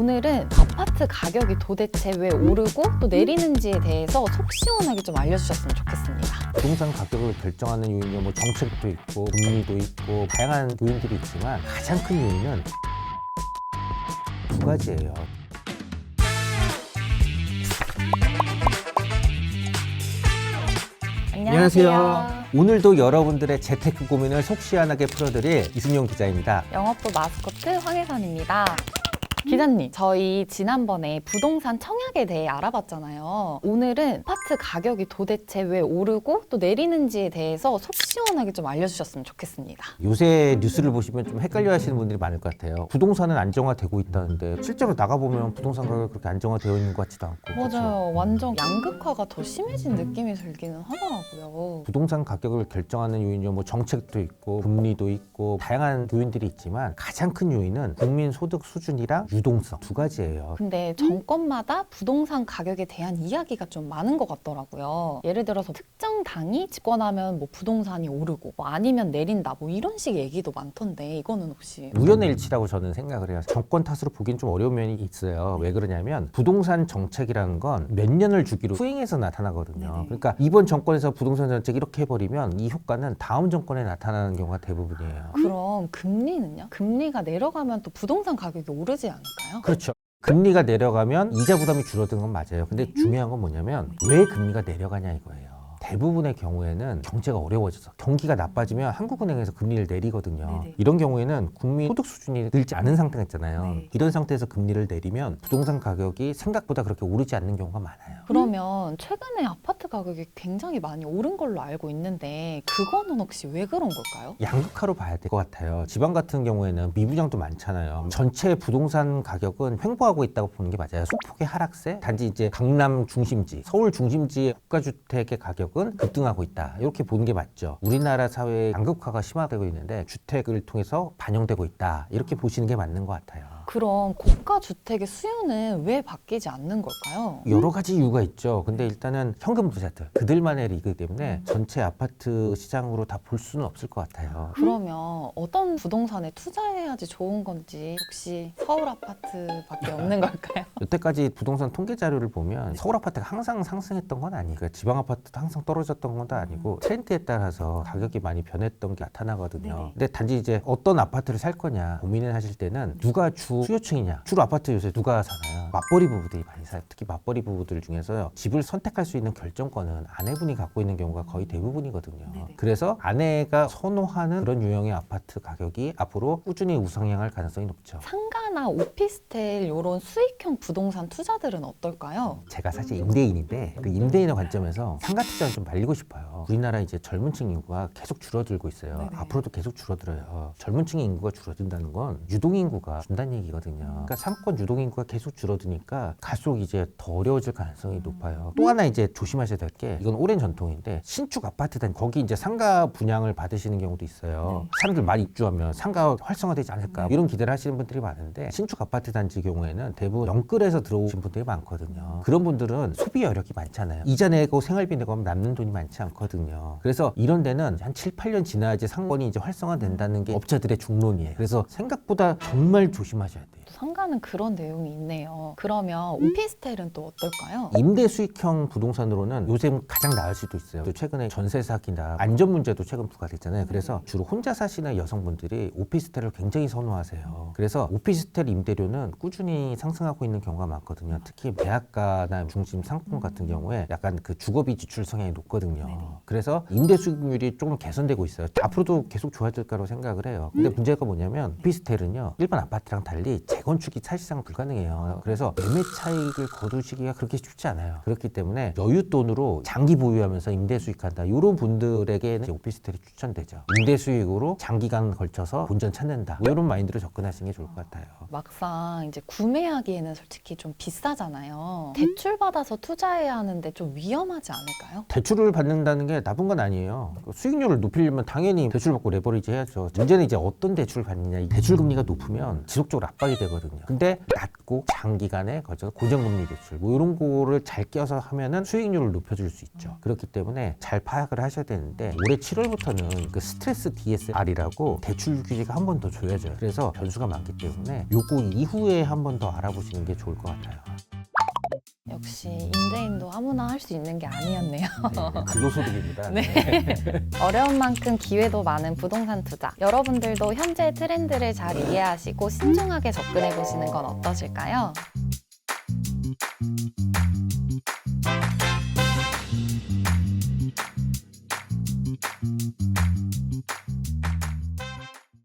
오늘은 아파트 가격이 도대체 왜 오르고 또 내리는지에 대해서 속 시원하게 좀 알려주셨으면 좋겠습니다. 부동산 가격을 결정하는 요인이 뭐 정책도 있고 금리도 있고 다양한 요인들이 있지만 가장 큰 요인은 두 가지예요. 안녕하세요. 오늘도 여러분들의 재테크 고민을 속 시원하게 풀어드릴 이순용 기자입니다. 영업부 마스코트 황혜선입니다. 기자님, 저희 지난번에 부동산 청약에 대해 알아봤잖아요. 오늘은 아파트 가격이 도대체 왜 오르고 또 내리는지에 대해서 속 시원하게 좀 알려주셨으면 좋겠습니다. 요새 뉴스를 보시면 좀 헷갈려 하시는 분들이 많을 것 같아요. 부동산은 안정화되고 있다는데 실제로 나가보면 부동산 가격이 그렇게 안정화되어 있는 것 같지도 않고. 그렇죠? 맞아요. 완전 양극화가 더 심해진 느낌이 들기는 하더라고요. 부동산 가격을 결정하는 요인이 뭐 정책도 있고 금리도 있고 다양한 요인들이 있지만 가장 큰 요인은 국민 소득 수준이랑 유동성 두 가지예요. 근데 정권마다 부동산 가격에 대한 이야기가 좀 많은 것 같더라고요. 예를 들어서 특정 당이 집권하면 뭐 부동산이 오르고 뭐 아니면 내린다 뭐 이런 식 얘기도 많던데 이거는 혹시 우연의 일치라고 저는 생각을 해요. 정권 탓으로 보기엔 좀 어려운 면이 있어요. 왜 그러냐면 부동산 정책이라는 건 몇 년을 주기로 수행해서 나타나거든요. 네네. 그러니까 이번 정권에서 부동산 정책 이렇게 해버리면 이 효과는 다음 정권에 나타나는 경우가 대부분이에요. 그 럼 금리는요? 금리가 내려가면 또 부동산 가격이 오르지 않을까요? 그렇죠. 금리가 내려가면 이자 부담이 줄어드는 건 맞아요. 근데 중요한 건 뭐냐면 왜 금리가 내려가냐 이거예요. 대부분의 경우에는 경제가 어려워져서 경기가 나빠지면 한국은행에서 금리를 내리거든요. 네네. 이런 경우에는 국민 소득 수준이 늘지 않은 상태가 있잖아요. 네. 이런 상태에서 금리를 내리면 부동산 가격이 생각보다 그렇게 오르지 않는 경우가 많아요. 그러면 최근에 아파트 가격이 굉장히 많이 오른 걸로 알고 있는데 그거는 혹시 왜 그런 걸까요? 양극화로 봐야 될 것 같아요. 지방 같은 경우에는 미분양도 많잖아요. 전체 부동산 가격은 횡보하고 있다고 보는 게 맞아요. 소폭의 하락세, 단지 이제 강남 중심지, 서울 중심지의 국가주택의 가격 은 급등하고 있다. 이렇게 보는 게 맞죠. 우리나라 사회의 양극화가 심화되고 있는데 주택을 통해서 반영되고 있다. 이렇게 보시는 게 맞는 것 같아요. 그럼 고가 주택의 수요는 왜 바뀌지 않는 걸까요? 여러 가지 이유가 있죠. 근데 일단은 현금 부자들, 그들만의 리그 때문에 전체 아파트 시장으로 다 볼 수는 없을 것 같아요. 그러면 어떤 부동산에 투자해야지 좋은 건지 혹시 서울 아파트밖에 없는 걸까요? 여태까지 부동산 통계 자료를 보면 서울 아파트가 항상 상승했던 건 아니고 그러니까 지방 아파트도 항상 떨어졌던 것도 아니고 트렌드에 따라서 가격이 많이 변했던 게 나타나거든요. 네네. 근데 단지 이제 어떤 아파트를 살 거냐 고민을 하실 때는 누가 주 수요층이냐 주로 아파트 요새 누가 사나요? 맞벌이 부부들이 많이 사요. 특히 맞벌이 부부들 중에서요 집을 선택할 수 있는 결정권은 아내분이 갖고 있는 경우가 거의 대부분이거든요. 네네. 그래서 아내가 선호하는 그런 유형의 아파트 가격이 앞으로 꾸준히 우상향할 가능성이 높죠. 상가 나 오피스텔 이런 수익형 부동산 투자들은 어떨까요? 제가 사실 임대인인데 그 임대인의 관점에서 상가 투자는 좀 말리고 싶어요. 우리나라 이제 젊은층 인구가 계속 줄어들고 있어요. 네네. 앞으로도 계속 줄어들어요. 젊은층의 인구가 줄어든다는 건 유동 인구가 준다는 얘기거든요. 그러니까 삼권 유동 인구가 계속 줄어드니까 갈수록 이제 더 어려워질 가능성이 높아요. 또 하나 이제 조심하셔야 될 게 이건 오랜 전통인데 신축 아파트 단 거기 이제 상가 분양을 받으시는 경우도 있어요. 사람들 많이 입주하면 상가 활성화되지 않을까 이런 기대를 하시는 분들이 많은데 신축 아파트 단지 경우에는 대부분 영끌에서 들어오신 분들이 많거든요. 그런 분들은 소비 여력이 많잖아요. 이자 내고 생활비 내고 하면 남는 돈이 많지 않거든요. 그래서 이런 데는 한 7, 8년 지나야지 상권이 이제 활성화된다는 게 업자들의 중론이에요. 그래서 생각보다 정말 조심하셔야 돼요. 상가는 그런 내용이 있네요. 그러면 오피스텔은 또 어떨까요? 임대 수익형 부동산으로는 요새 가장 나을 수도 있어요. 또 최근에 전세 사기나 안전 문제도 최근 부과됐잖아요. 그래서 주로 혼자 사시는 여성분들이 오피스텔을 굉장히 선호하세요. 그래서 오피스텔 임대료는 꾸준히 상승하고 있는 경우가 많거든요. 특히 매학가나 중심 상권 같은 경우에 약간 그 주거비 지출 성향이 높거든요. 그래서 임대 수익률이 조금 개선되고 있어요. 앞으로도 계속 좋아질 거라고 생각을 해요. 근데 문제가 뭐냐면 오피스텔은요 일반 아파트랑 달리 재건축이 사실상 불가능해요. 그래서 매매 차익을 거두시기가 그렇게 쉽지 않아요. 그렇기 때문에 여윳돈으로 장기 보유하면서 임대 수익한다. 이런 분들에게는 오피스텔이 추천되죠. 임대 수익으로 장기간 걸쳐서 본전 찾는다. 뭐 이런 마인드로 접근하시는 게 좋을 것 같아요. 막상 이제 구매하기에는 솔직히 좀 비싸잖아요. 대출 받아서 투자해야 하는데 좀 위험하지 않을까요? 대출을 받는다는 게 나쁜 건 아니에요. 그 수익률을 높이려면 당연히 대출 받고 레버리지 해야죠. 문제는 이제 어떤 대출을 받느냐. 이 대출 금리가 높으면 지속적으로 압박이 되거든요. 되거든요. 근데 낮고 장기간의 거저 고정금리 대출 뭐 이런 거를 잘 껴서 하면은 수익률을 높여줄 수 있죠. 그렇기 때문에 잘 파악을 하셔야 되는데 올해 7월부터는 그 스트레스 DSR이라고 대출 규제가 한 번더 조여져요. 그래서 변수가 많기 때문에 요거 이후에 한 번 더 알아보시는 게 좋을 것 같아요. 역시 임대인도 아무나 할 수 있는 게 아니었네요. 네, 근로소득입니다. 네. 어려운 만큼 기회도 많은 부동산 투자. 여러분들도 현재 트렌드를 잘 이해하시고 신중하게 접근해 보시는 건 어떠실까요?